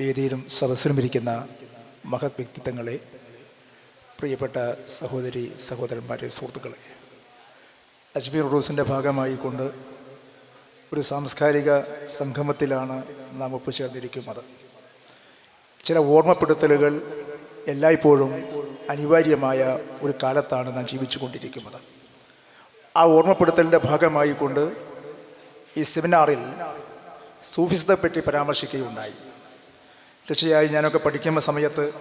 വേദിയിലും സദസ്സിലും ഇരിക്കുന്ന മഹത് വ്യക്തിത്വങ്ങളെ പ്രിയപ്പെട്ട സഹോദരി സഹോദരന്മാരെ സുഹൃത്തുക്കളെ അജ്മീർ ഉറൂസിന്റെ ഭാഗമായിക്കൊണ്ട് ഒരു സാംസ്കാരിക സംഗമത്തിലാണ് നാം ഒപ്പുചേർന്നിരിക്കുന്നത് ചില ഓർമ്മപ്പെടുത്തലുകൾ എല്ലായ്പ്പോഴും അനിവാര്യമായ ഒരു കാലത്താണ് നാം ജീവിച്ചു കൊണ്ടിരിക്കുന്നത് ആ ഓർമ്മപ്പെടുത്തലിന്റെ ഭാഗമായിക്കൊണ്ട് ഈ സെമിനാറിൽ സൂഫിസത്തെപ്പറ്റി പരാമർശിക്കുകയുണ്ടായി. തീർച്ചയായും ഞാനൊക്കെ പഠിക്കുന്ന സമയത്ത്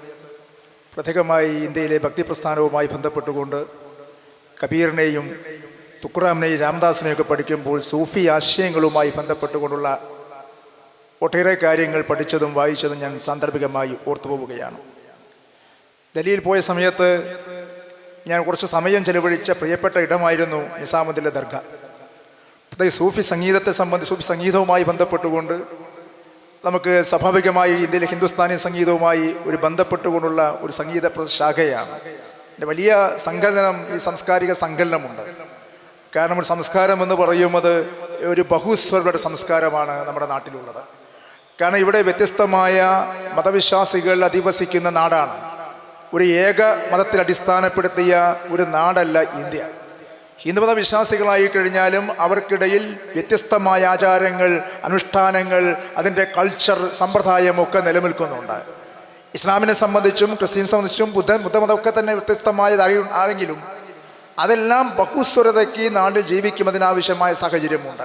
പ്രത്യേകമായി ഇന്ത്യയിലെ ഭക്തിപ്രസ്ഥാനവുമായി ബന്ധപ്പെട്ടുകൊണ്ട് കബീറിനെയും തുക്കുറാമിനെയും രാംദാസിനെയൊക്കെ പഠിക്കുമ്പോൾ സൂഫി ആശയങ്ങളുമായി ബന്ധപ്പെട്ടുകൊണ്ടുള്ള ഒട്ടേറെ കാര്യങ്ങൾ പഠിച്ചതും വായിച്ചതും ഞാൻ സാന്ദർഭികമായി ഓർത്തുപോവുകയാണ് ഡൽഹിയിൽ പോയ സമയത്ത് ഞാൻ കുറച്ച് സമയം ചെലവഴിച്ച പ്രിയപ്പെട്ട ഇടമായിരുന്നു നിസാമുദ്ദീന്റെ ദർഗ. പ്രത്യേകിച്ച് സൂഫി സംഗീതത്തെ സംബന്ധിച്ച് സൂഫി സംഗീതവുമായി ബന്ധപ്പെട്ടുകൊണ്ട് നമുക്ക് സ്വാഭാവികമായി ഇന്ത്യയിലെ ഹിന്ദുസ്ഥാനി സംഗീതവുമായി ഒരു ബന്ധപ്പെട്ടുകൊണ്ടുള്ള ഒരു സംഗീത ശാഖയാണ്. വലിയ സങ്കലനം ഈ സാംസ്കാരിക സങ്കലനമുണ്ട് കാരണം ഒരു സംസ്കാരം എന്ന് പറയുന്നത് ഒരു ബഹുസ്വരുടെ സംസ്കാരമാണ് നമ്മുടെ നാട്ടിലുള്ളത്. കാരണം ഇവിടെ വ്യത്യസ്തമായ മതവിശ്വാസികൾ അധിവസിക്കുന്ന നാടാണ്. ഒരു ഏക മതത്തിൽ അടിസ്ഥാനപ്പെടുത്തിയ ഒരു നാടല്ല ഇന്ത്യ. ഹിന്ദുമത വിശ്വാസികളായി കഴിഞ്ഞാലും അവർക്കിടയിൽ വ്യത്യസ്തമായ ആചാരങ്ങൾ അനുഷ്ഠാനങ്ങൾ അതിന്റെ കൾച്ചർ സമ്പ്രദായമൊക്കെ നിലനിൽക്കുന്നുണ്ട്. ഇസ്ലാമിനെ സംബന്ധിച്ചും ക്രിസ്ത്യനെ സംബന്ധിച്ചും ബുദ്ധ ബുദ്ധമതമൊക്കെ തന്നെ വ്യത്യസ്തമായതായി ആണെങ്കിലും അതെല്ലാം ബഹുസ്വരതയ്ക്ക് നാട്ടിൽ ജീവിക്കുന്നതിനാവശ്യമായ സാഹചര്യമുണ്ട്.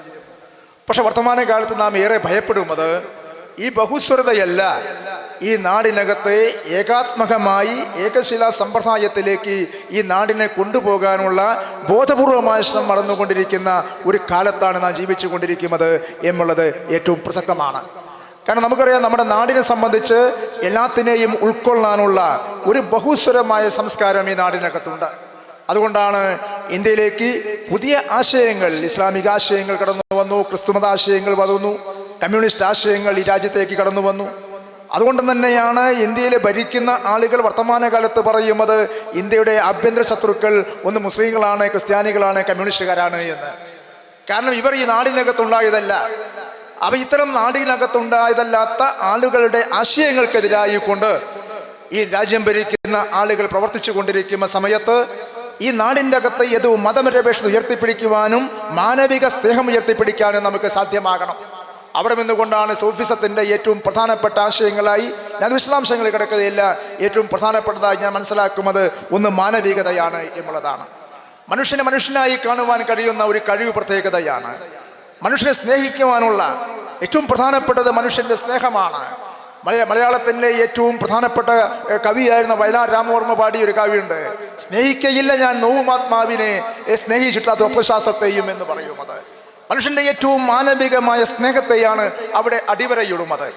പക്ഷെ വർത്തമാനകാലത്ത് നാം ഏറെ ഭയപ്പെടുന്നത് ഈ ബഹുസ്വരതയല്ല ഈ നാടിനകത്തെ ഏകാത്മകമായി ഏകശിലാ സമ്പ്രദായത്തിലേക്ക് ഈ നാടിനെ കൊണ്ടുപോകാനുള്ള ബോധപൂർവമായ ശ്രമം നടന്നുകൊണ്ടിരിക്കുന്ന ഒരു കാലത്താണ് നാം ജീവിച്ചു കൊണ്ടിരിക്കുന്നത് എന്നുള്ളത് ഏറ്റവും പ്രസക്തമാണ്. കാരണം നമുക്കറിയാം നമ്മുടെ നാടിനെ സംബന്ധിച്ച് എല്ലാത്തിനെയും ഉൾക്കൊള്ളാനുള്ള ഒരു ബഹുസ്വരമായ സംസ്കാരം ഈ നാടിനകത്തുണ്ട്. അതുകൊണ്ടാണ് ഇന്ത്യയിലേക്ക് പുതിയ ആശയങ്ങൾ ഇസ്ലാമിക ആശയങ്ങൾ കടന്നു വന്നു ക്രിസ്തുമത ആശയങ്ങൾ വന്നു. കമ്മ്യൂണിസ്റ്റ് ആശയങ്ങൾ ഈ രാജ്യത്തേക്ക് കടന്നു വന്നു. അതുകൊണ്ട് തന്നെയാണ് ഇന്ത്യയിൽ ഭരിക്കുന്ന ആളുകൾ വർത്തമാനകാലത്ത് പറയുന്നത് ഇന്ത്യയുടെ ആഭ്യന്തര ശത്രുക്കൾ ഒന്ന് മുസ്ലിങ്ങളാണ് ക്രിസ്ത്യാനികളാണ് കമ്മ്യൂണിസ്റ്റുകാരാണ് എന്ന്. കാരണം ഇവർ ഈ നാടിനകത്തുണ്ടായതല്ല. അവ ഇത്തരം നാടിനകത്തുണ്ടായതല്ലാത്ത ആളുകളുടെ ആശയങ്ങൾക്കെതിരായി കൊണ്ട് ഈ രാജ്യം ഭരിക്കുന്ന ആളുകൾ പ്രവർത്തിച്ചു കൊണ്ടിരിക്കുന്ന സമയത്ത് ഈ നാടിന്റെ അകത്ത് ഏതോ മതനിരപേക്ഷത ഉയർത്തിപ്പിടിക്കുവാനും മാനവിക സ്നേഹം ഉയർത്തിപ്പിടിക്കാനും നമുക്ക് സാധ്യമാകണം. അവിടെ നിന്നുകൊണ്ടാണ് സൂഫിസത്തിന്റെ ഏറ്റവും പ്രധാനപ്പെട്ട ആശയങ്ങളായി ഞാൻ വിശദാംശങ്ങളിൽ കിടക്കുകയില്ല. ഏറ്റവും പ്രധാനപ്പെട്ടതായി ഞാൻ മനസ്സിലാക്കുന്നത് ഒന്ന് മാനവികതയാണ് എന്നുള്ളതാണ്. മനുഷ്യനെ മനുഷ്യനായി കാണുവാൻ കഴിയുന്ന ഒരു കഴിവ് പ്രത്യേകതയാണ്. മനുഷ്യനെ സ്നേഹിക്കുവാനുള്ള ഏറ്റവും പ്രധാനപ്പെട്ടത് മനുഷ്യന്റെ സ്നേഹമാണ്. മലയ മലയാളത്തിന്റെ ഏറ്റവും പ്രധാനപ്പെട്ട കവിയായിരുന്ന വയലാർ രാമവർമ്മ പാടിയ ഒരു കവിയുണ്ട്. സ്നേഹിക്കയില്ല ഞാൻ നോവുമാത്മാവിനെ സ്നേഹിച്ചിട്ടാത്ത ഉപശ്വാസത്തെയും എന്ന് പറയുന്നത് മനുഷ്യന്റെ ഏറ്റവും മാനവികമായ സ്നേഹത്തെയാണ് അവിടെ അടിവരയിടുന്നത്.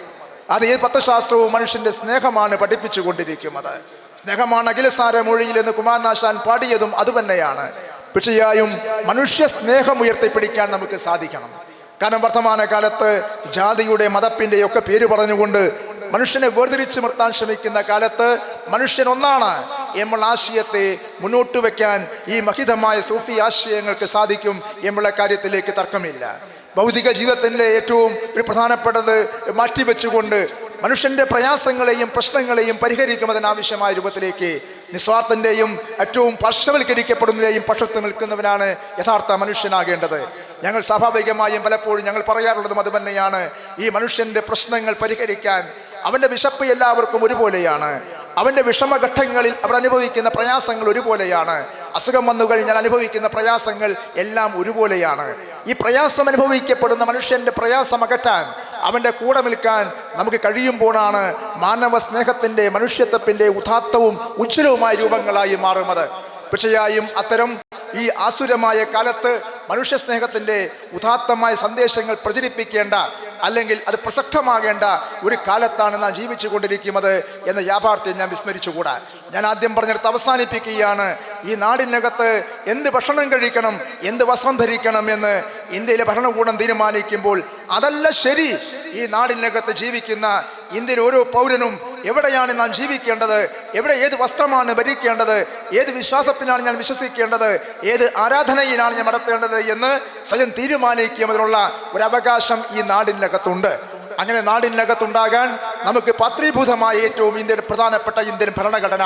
അത് ഈ തത്വശാസ്ത്രവും മനുഷ്യന്റെ സ്നേഹമാണ് പഠിപ്പിച്ചു കൊണ്ടിരിക്കുന്നത് സ്നേഹമാണ് അഖിലസാര മൊഴിയിൽ എന്ന് കുമാരനാശാൻ പാടിയതും അതുതന്നെയാണ്. പക്ഷേയായും മനുഷ്യ സ്നേഹം ഉയർത്തിപ്പിടിക്കാൻ നമുക്ക് സാധിക്കണം. കാരണം വർത്തമാന കാലത്ത് ജാതിയുടെ മതപ്പിന്റെ ഒക്കെ പേര് പറഞ്ഞുകൊണ്ട് മനുഷ്യനെ വേർതിരിച്ച് നിർത്താൻ ശ്രമിക്കുന്ന കാലത്ത് മനുഷ്യൻ ഒന്നാണ്. എന്നുള്ള ആശയത്തെ മുന്നോട്ട് വയ്ക്കാൻ ഈ മഹിതമായ സൂഫി ആശയങ്ങൾക്ക് സാധിക്കും എന്നുള്ള കാര്യത്തിലേക്ക് തർക്കമില്ല. ഭൗതിക ജീവിതത്തിന്റെ ഏറ്റവും ഒരു പ്രധാനപ്പെട്ടത് മാറ്റിവെച്ചുകൊണ്ട് മനുഷ്യന്റെ പ്രയാസങ്ങളെയും പ്രശ്നങ്ങളെയും പരിഹരിക്കുന്നതിനാവശ്യമായ രൂപത്തിലേക്ക് നിസ്വാർത്ഥന്റെയും ഏറ്റവും പാർശ്വവൽക്കരിക്കപ്പെടുന്നതിന്റെയും പക്ഷത്ത് നിൽക്കുന്നവനാണ് യഥാർത്ഥ മനുഷ്യനാകേണ്ടത്. ഞങ്ങൾ സ്വാഭാവികമായും പലപ്പോഴും ഞങ്ങൾ പറയാറുള്ളതും അത് തന്നെയാണ് ഈ മനുഷ്യന്റെ പ്രശ്നങ്ങൾ പരിഹരിക്കാൻ അവന്റെ വിശപ്പ് എല്ലാവർക്കും ഒരുപോലെയാണ്. അവന്റെ വിഷമഘട്ടങ്ങളിൽ അവർ അനുഭവിക്കുന്ന പ്രയാസങ്ങൾ ഒരുപോലെയാണ്. അസുഖം വന്നു കഴിഞ്ഞാൽ അനുഭവിക്കുന്ന പ്രയാസങ്ങൾ എല്ലാം ഒരുപോലെയാണ്. ഈ പ്രയാസം അനുഭവിക്കപ്പെടുന്ന മനുഷ്യന്റെ പ്രയാസം അകറ്റാൻ അവന്റെ കൂടെ നിൽക്കാൻ നമുക്ക് കഴിയുമ്പോഴാണ് മാനവ സ്നേഹത്തിന്റെ മനുഷ്യത്വത്തിന്റെ ഉദാത്തവും ഉജ്ജ്വലവുമായ രൂപങ്ങളായി മാറുന്നത്. പക്ഷയായും അത്തരം ഈ ആസുരമായ കാലത്ത് മനുഷ്യ സ്നേഹത്തിന്റെ ഉദാത്തമായ സന്ദേശങ്ങൾ പ്രചരിപ്പിക്കേണ്ട അല്ലെങ്കിൽ അത് പ്രസക്തമാകേണ്ട ഒരു കാലത്താണ് നാം ജീവിച്ചു കൊണ്ടിരിക്കുന്നത് എന്ന യാഥാർത്ഥ്യം ഞാൻ വിസ്മരിച്ചുകൂടാ. ഞാൻ ആദ്യം പറഞ്ഞെടുത്ത് അവസാനിപ്പിക്കുകയാണ്. ഈ നാടിനകത്ത് എന്ത് ഭക്ഷണം കഴിക്കണം എന്ത് വസ്ത്രം ധരിക്കണം എന്ന് ഇന്ത്യയിലെ ഭരണകൂടം തീരുമാനിക്കുമ്പോൾ അതല്ല ശരി. ഈ നാടിനകത്ത് ജീവിക്കുന്ന ഇന്ത്യയിലെ ഓരോ പൗരനും എവിടെയാണ് നാം ജീവിക്കേണ്ടത് എവിടെ ഏത് വസ്ത്രമാണ് ഭരിക്കേണ്ടത് ഏത് വിശ്വാസത്തിനാണ് ഞാൻ വിശ്വസിക്കേണ്ടത് ഏത് ആരാധനയിലാണ് ഞാൻ നടത്തേണ്ടത് എന്ന് സ്വയം തീരുമാനിക്കുന്നതിനുള്ള ഒരു അവകാശം ഈ നാടിനകത്തുണ്ട്. അങ്ങനെ നാടിനകത്തുണ്ടാകാൻ നമുക്ക് പത്രീഭൂതമായ ഏറ്റവും ഇന്ത്യൻ പ്രധാനപ്പെട്ട ഇന്ത്യൻ ഭരണഘടന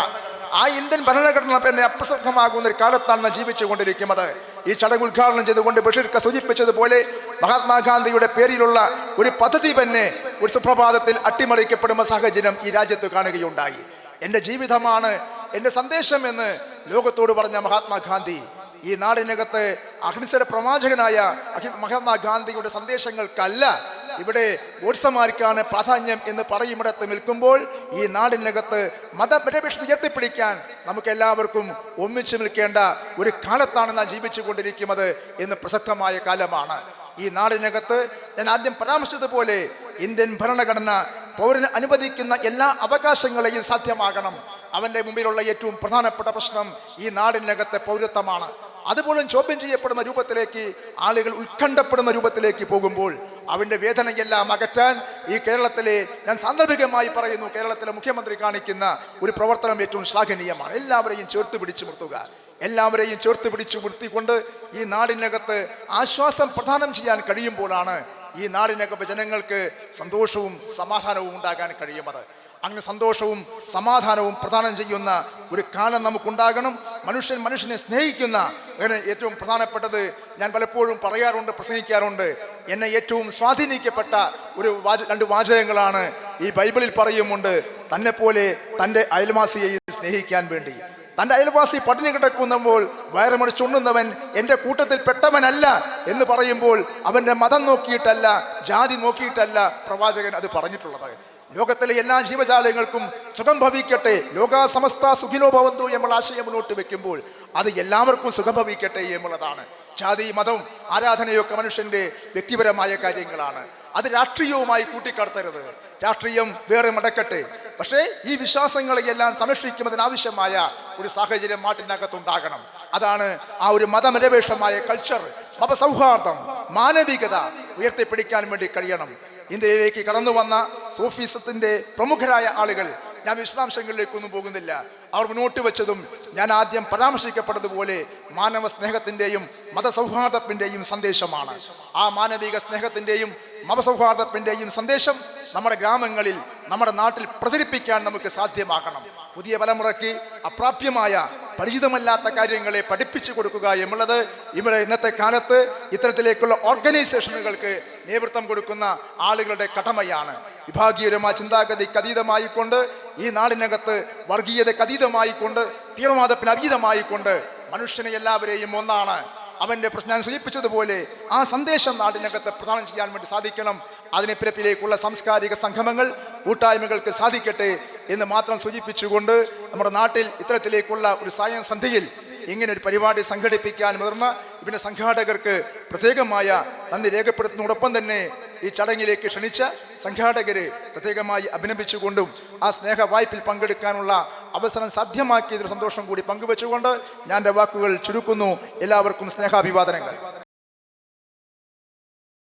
ആ ഇന്ത്യൻ ഭരണഘടന തന്നെ അപ്രസക്തമാകുന്ന ഒരു കാലത്താണ് ജീവിച്ചുകൊണ്ടിരിക്കുന്നത്. ഈ ചടങ്ങ് ഉദ്ഘാടനം ചെയ്തുകൊണ്ട് ബഷീർക്ക സൂചിപ്പിച്ചതുപോലെ മഹാത്മാഗാന്ധിയുടെ പേരിലുള്ള ഒരു പദ്ധതി തന്നെ ഒരു സുപ്രഭാതത്തിൽ അട്ടിമറിക്കപ്പെടുന്ന സാഹചര്യം ഈ രാജ്യത്ത് കാണുകയുണ്ടായി. എന്റെ ജീവിതമാണ് എന്റെ സന്ദേശം എന്ന് ലോകത്തോട് പറഞ്ഞ മഹാത്മാഗാന്ധി ഈ നാടിനകത്ത് അഹിംസയുടെ പ്രവാചകനായ മഹാത്മാഗാന്ധിയുടെ സന്ദേശങ്ങൾക്കല്ല ഇവിടെ ഗോഡ്സമാർക്കാണ് പ്രാധാന്യം എന്ന് പറയുമിടത്ത് നിൽക്കുമ്പോൾ ഈ നാടിനകത്ത് മതപരിപേക്ഷ ഉയർത്തിപ്പിടിക്കാൻ നമുക്ക് എല്ലാവർക്കും ഒന്നിച്ചു നിൽക്കേണ്ട ഒരു കാലത്താണ് നാം ജീവിച്ചു കൊണ്ടിരിക്കുന്നത് എന്ന് പ്രസക്തമായ കാലമാണ്. ഈ നാടിനകത്ത് ഞാൻ ആദ്യം പരാമർശിച്ചതുപോലെ ഇന്ത്യൻ ഭരണഘടന പൗരന് അനുവദിക്കുന്ന എല്ലാ അവകാശങ്ങളെയും സാധ്യമാകണം. അവന്റെ മുമ്പിലുള്ള ഏറ്റവും പ്രധാനപ്പെട്ട പ്രശ്നം ഈ നാടിനകത്തെ പൗരത്വമാണ്. അതുപോലും ചോദ്യം ചെയ്യപ്പെടുന്ന രൂപത്തിലേക്ക് ആളുകൾ ഉത്കണ്ഠപ്പെടുന്ന രൂപത്തിലേക്ക് പോകുമ്പോൾ അവന്റെ വേദനയെല്ലാം അകറ്റാൻ ഈ കേരളത്തിലെ ഞാൻ സാന്ദർഭികമായി പറയുന്നു കേരളത്തിലെ മുഖ്യമന്ത്രി കാണിക്കുന്ന ഒരു പ്രവർത്തനം ഏറ്റവും ശ്ലാഘനീയമാണ്. എല്ലാവരെയും ചേർത്ത് പിടിച്ചു നിർത്തുക. എല്ലാവരെയും ചേർത്ത് പിടിച്ചു നിർത്തിക്കൊണ്ട് ഈ നാടിനകത്ത് ആശ്വാസം പ്രദാനം ചെയ്യാൻ കഴിയുമ്പോഴാണ് ഈ നാടിനകത്ത് ജനങ്ങൾക്ക് സന്തോഷവും സമാധാനവും ഉണ്ടാകാൻ കഴിയുന്നത്. അങ്ങനെ സന്തോഷവും സമാധാനവും പ്രദാനം ചെയ്യുന്ന ഒരു കാലം നമുക്കുണ്ടാകണം. മനുഷ്യൻ മനുഷ്യനെ സ്നേഹിക്കുന്ന ഏറ്റവും പ്രധാനപ്പെട്ടത്. ഞാൻ പലപ്പോഴും പറയാറുണ്ട് പ്രസംഗിക്കാറുണ്ട്. എന്നെ ഏറ്റവും സ്വാധീനിക്കപ്പെട്ട ഒരു വാച രണ്ട് വാചകങ്ങളാണ് ഈ ബൈബിളിൽ പറയുമുണ്ട് തന്നെ പോലെ തന്റെ അയൽവാസിയെ സ്നേഹിക്കാൻ വേണ്ടി. തന്റെ അയൽവാസി പട്ടിണി കിടക്കുമ്പോൾ വയറുമടിച്ചുണ്ണുന്നവൻ എന്റെ കൂട്ടത്തിൽ പെട്ടവനല്ല എന്ന് പറയുമ്പോൾ അവന്റെ മതം നോക്കിയിട്ടല്ല ജാതി നോക്കിയിട്ടല്ല പ്രവാചകൻ അത് പറഞ്ഞിട്ടുള്ളത്. ലോകത്തിലെ എല്ലാ ജീവജാലങ്ങൾക്കും സുഖം ഭവിക്കട്ടെ. ലോകാസമസ്ത സുഖിനോ ഭവന്തു എന്നുള്ള ആശയം മുന്നോട്ട് വെക്കുമ്പോൾ അത് എല്ലാവർക്കും സുഖം ഭവിക്കട്ടെ എന്നുള്ളതാണ്. ജാതി മതം ആരാധനയൊക്കെ മനുഷ്യന്റെ വ്യക്തിപരമായ കാര്യങ്ങളാണ്. അത് രാഷ്ട്രീയവുമായി കൂട്ടിക്കടത്തരുത്. രാഷ്ട്രീയം വേറെ മടക്കട്ടെ. പക്ഷേ ഈ വിശ്വാസങ്ങളെയെല്ലാം സംരക്ഷിക്കുന്നതിനാവശ്യമായ ഒരു സാഹചര്യം നാട്ടിനകത്തുണ്ടാകണം. അതാണ് ആ ഒരു മതനിരപേക്ഷമായ കൾച്ചർ മതസൗഹാർദ്ദം മാനവികത ഉയർത്തിപ്പിടിക്കാൻ വേണ്ടി കഴിയണം. ഇന്ത്യയിലേക്ക് കടന്നു വന്ന സൂഫിസത്തിന്റെ പ്രമുഖരായ ആളുകൾ ഞാൻ വിശദാംശങ്ങളിലേക്കൊന്നും പോകുന്നില്ല. അവർ മുന്നോട്ട് വെച്ചതും ഞാൻ ആദ്യം പരാമർശിക്കപ്പെട്ടതുപോലെ മാനവ സ്നേഹത്തിന്റെയും മതസൗഹാർദ്ദത്തിന്റെയും സന്ദേശമാണ്. ആ മാനവിക സ്നേഹത്തിന്റെയും മതസൗഹാർദ്ദത്തിന്റെയും സന്ദേശം നമ്മുടെ ഗ്രാമങ്ങളിൽ നമ്മുടെ നാട്ടിൽ പ്രചരിപ്പിക്കാൻ നമുക്ക് സാധ്യമാകണം. പുതിയ തലമുറയ്ക്ക് അപ്രാപ്യമായ പരിചിതമല്ലാത്ത കാര്യങ്ങളെ പഠിപ്പിച്ചു കൊടുക്കുക എന്നുള്ളത് ഇവിടെ ഇന്നത്തെ കാലത്ത് ഇത്തരത്തിലേക്കുള്ള ഓർഗനൈസേഷനുകൾക്ക് നേതൃത്വം കൊടുക്കുന്ന ആളുകളുടെ കടമയാണ്. വിഭാഗീയരമായ ചിന്താഗതിക്ക് അതീതമായിക്കൊണ്ട് ഈ നാടിനകത്ത് വർഗീയതയ്ക്ക് അതീതമായിക്കൊണ്ട് തീവ്രവാദത്തിന് അതീതമായിക്കൊണ്ട് മനുഷ്യനെ എല്ലാവരെയും ഒന്നാണ്. അവന്റെ പ്രശ്നം ഞാൻ സൂചിപ്പിച്ചതുപോലെ ആ സന്ദേശം നാടിനകത്ത് പ്രദാനം ചെയ്യാൻ വേണ്ടി സാധിക്കണം. അതിനെ പിറപ്പിലേക്കുള്ള സാംസ്കാരിക സംഗമങ്ങൾ കൂട്ടായ്മകൾക്ക് സാധിക്കട്ടെ. എന്ന് മാത്രം സൂചിപ്പിച്ചുകൊണ്ട് നമ്മുടെ നാട്ടിൽ ഇത്തരത്തിലേക്കുള്ള ഒരു സായം സന്ധ്യയിൽ ഇങ്ങനെ ഒരു പരിപാടി സംഘടിപ്പിക്കാൻ മുതിർന്ന ഇതിന്റെ സംഘാടകർക്ക് പ്രത്യേകമായ നന്ദി രേഖപ്പെടുത്തുന്നതോടൊപ്പം തന്നെ ഈ ചടങ്ങിലേക്ക് ക്ഷണിച്ച സംഘാടകരെ പ്രത്യേകമായി അഭിനന്ദിച്ചുകൊണ്ടും ആ സ്നേഹ വായ്പിൽ പങ്കെടുക്കാനുള്ള അവസരം സാധ്യമാക്കിയതിൽ സന്തോഷം കൂടി പങ്കുവെച്ചുകൊണ്ട് ഞാൻ എന്റെ വാക്കുകൾ ചുരുക്കുന്നു. എല്ലാവർക്കും സ്നേഹാഭിവാദനങ്ങൾ.